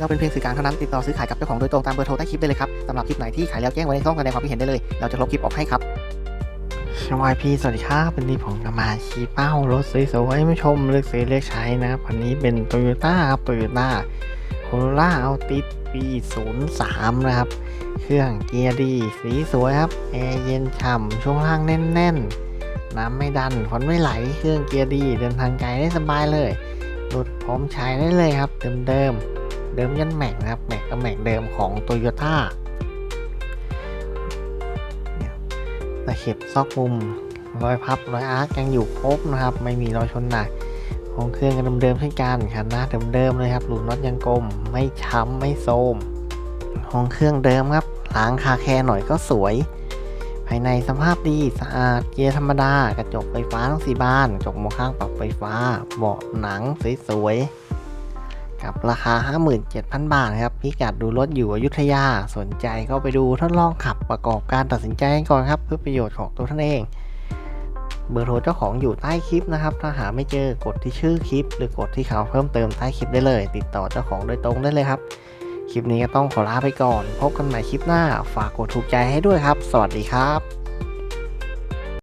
เราเป็นเพียงสื่อกลางเท่านั้นติดต่อซื้อขายกับเจ้าของโดยตรงตามเบอร์โทรใต้คลิปได้เลยครับสำหรับคลิปไหนที่ขายแล้วแจ้งไว้ในช่องแสดงความคิดเห็นได้เลย เราจะลบคลิปออกให้ครับสวัสดีสวัสดีครับวันนี้ผมจะมาชี้เป้ารถสวยๆให้ผู้ชมเลือกซื้อเลือกใช้นะครับวันนี้เป็น t o y ยต้าครับ t o y ยต้าโคโรล่าเอาติดปี03 นะครับ เครื่องเกียร์ดี สีสวยครับ แอร์เย็นฉ่ำช่วงล่างแน่นๆ น้ำไม่ดันฝนไม่ไหล เครื่องเกียร์ดี เดินทางไกลได้สบายเลย รถพร้อมใช้ได้เลยครับ เดิมๆ เดิมยันแม็กนะครับแม็กก็แม็กเดิมของ t o y ยต้าตะเข็บซอกมุมรอยพับรอยอาร์คยังอยู่ครบนะครับ ไม่มีรอยชนหนักของเครื่องเดิมๆเช่นกันคันหน้าเดิมๆเลยครับหลุดน็อตยังกลม ไม่ช้ำไม่โทมของเครื่องเดิมครับล้างคาแคร์หน่อยก็สวย ภายในสภาพดีสะอาดเกียร์ธรรมดากระจกไฟฟ้าทั้งสี่บานกระจกมองข้างปรับไฟฟ้าเบาะหนังสวยๆ กับราคา 57,000 บาทครับพิกัดดูรถอยู่อยุธยาสนใจก็ไปดูทดลองขับประกอบการตัดสินใจกันก่อนครับ เพื่อประโยชน์ของตัวท่านเอง เบอร์โทรเจ้าของอยู่ใต้คลิปนะครับ ถ้าหาไม่เจอกดที่ชื่อคลิป หรือกดที่เขาเพิ่มเติมใต้คลิปได้เลย ติดต่อเจ้าของโดยตรงได้เลยครับ คลิปนี้ก็ต้องขอลาไปก่อน พบกันใหม่คลิปหน้า ฝากกดถูกใจให้ด้วยครับ สวัสดีครับ